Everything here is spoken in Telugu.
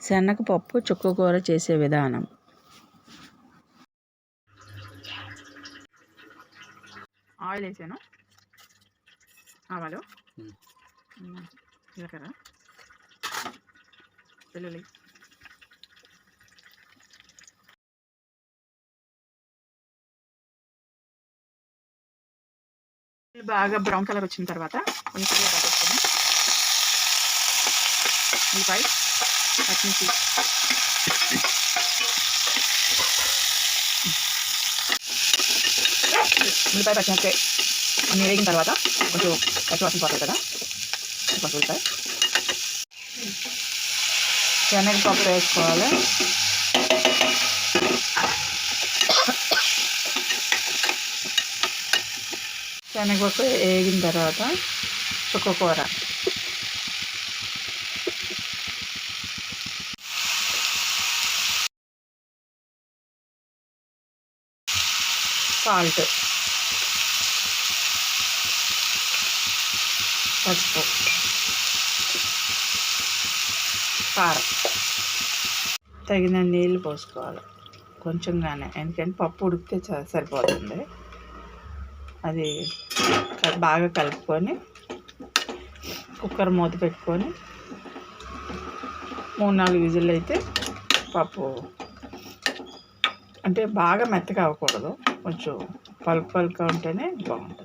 శనగపప్పు చుక్క కూర చేసే విధానం. ఆయిల్ వేసాను? ఆవాలు? జీలకర్ర? వెల్లుల్లి. బాగా బ్రౌన్ కలర్ వచ్చిన తర్వాత కొంచెం ఉల్లిపాయ పచ్చిమిర్చి ఉల్లిపాయ పచ్చిమిర్చి అన్ని వేగిన తర్వాత కొంచెం పచ్చివాసన పోతుంది కదా కొంచెం ఉల్లిపాయ. శనగపప్పు వేసుకోవాలి. శనగపప్పు వేగిన తర్వాత చుక్కకూర. సాల్ట్. పసుపు. కారం. తగిన నీళ్ళు పోసుకోవాలి. కొంచెంగానే. ఎందుకంటే పప్పు ఉడికితే చ- సరిపోతుంది. అది బాగా కలుపుకొని కుక్కర్ మూత పెట్టుకొని మూడు నాలుగు విజిల్లు అయితే పప్పు అంటే బాగా మెత్తగా అవ్వకూడదు. కొంచెం పలుకు పలుకుగా ఉంటేనే బాగుంటుంది